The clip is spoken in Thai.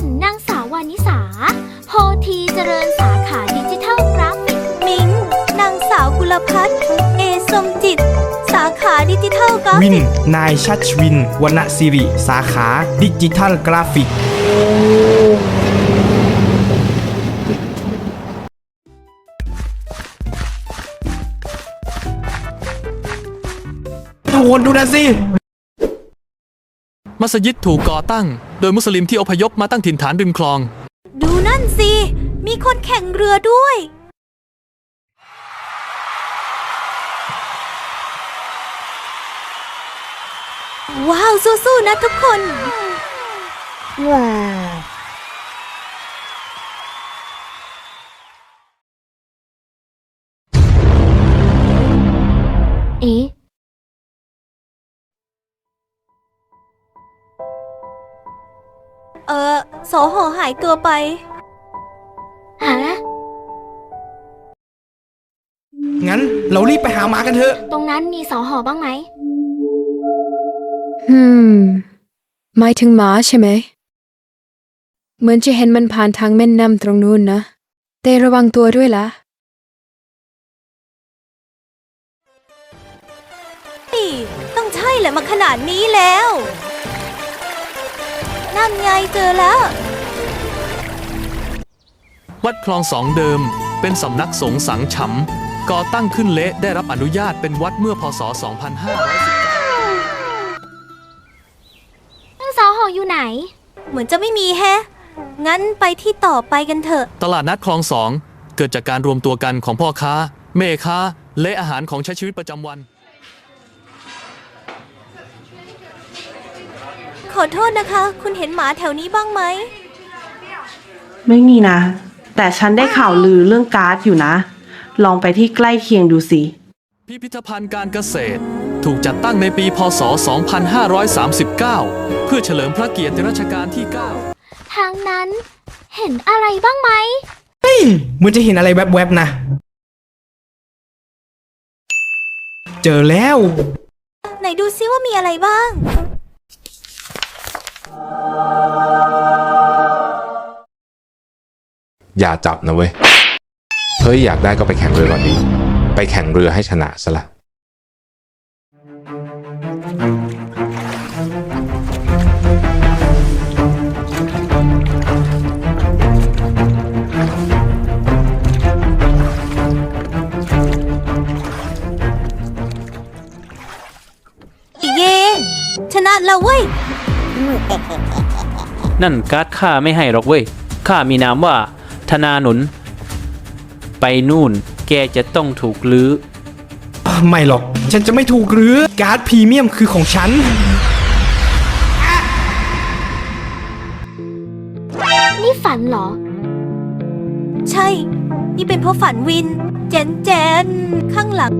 น นางสาววานิสา โพธีเจริญสาขาดิจิทัลกราฟิก มิง นางสาวกุลพัฒน์เอสมจิต สาขาดิจิทัลกราวินฟิกนายชัชวินวรรณสิริ สาขาดิจิทัลกราฟิก ทุกคนดูนะสิ มัสยิดถูกก่อตั้ง โดยมุสลิมที่อพยพมาตั้งถิ่นฐานริมคลอง ดูนั่นสิ มีคนแข่งเรือด้วย ว้าว สู้ๆนะทุกคนเอ๊ะเอ อสอหอหายตัวไป ฮะ งั้นเรารีบไปหาหมากันเถอะ ตรงนั้นมีสอหอบ้างไหม อืมหมายถึงหมาใช่ไหม เหมือนจะเห็นมันผ่านทางแม่น้ำตรงนู้นนะ แต่ระวังตัวด้วยล่ะ นี่ ต้องใช่แหละมาขนาดนี้แล้ว นั่นไงเจอแล้ว วัดคลองสองเดิม เป็นสำนักสงฆ์สังฉำก่อตั้งขึ้นเละได้รับอนุญาตเป็นวัดเมื่อพศ2519นางสอหออยู่ไหน เหมือนจะไม่มีแฮะ งั้นไปที่ต่อไปกันเถอะตลาดนัดคลองสองเกิดจากการรวมตัวกันของพ่อค้า แม่ค้า และอาหารของใช้ชีวิตประจำวัน อโทษนะคะ คุณเห็นหมาแถวนี้บ้างไหม ไม่มีนะ แต่ฉันได้ข่าวลือเรื่องการ์ดอยู่นะ ลองไปที่ใกล้เคียงดูสิ พิพิธภัณฑ์การเกษตร ถูกจัดตั้งในปี พศ 2539 เพื่อเฉลิมพระเกียรติรัชกาลที่ 9 ทางนั้น เห็นอะไรบ้างไหมเหมือนจะเห็นอะไรแวบๆนะ เจอแล้ว ไหนดูซิว่ามีอะไรบ้าง อย่าจับนะเว้ย เฮ้ยอยากได้ก็ไปแข่งเรือก่อนดี ไปแข่งเรือให้ชนะซะละเย่ชนะแล้วเว้ย นั่นการ์ดข้าไม่ให้หรอกเว้ย ข้ามีนามว่า ธนาหนุน ไปนู่น แกจะต้องถูกลื้อ ไม่หรอก ฉันจะไม่ถูกหรือ การ์ดพรีเมียมคือของฉัน นี่ฝันเหรอ ใช่ นี่เป็นเพราะฝันวิน เจนเจน ข้างหลัง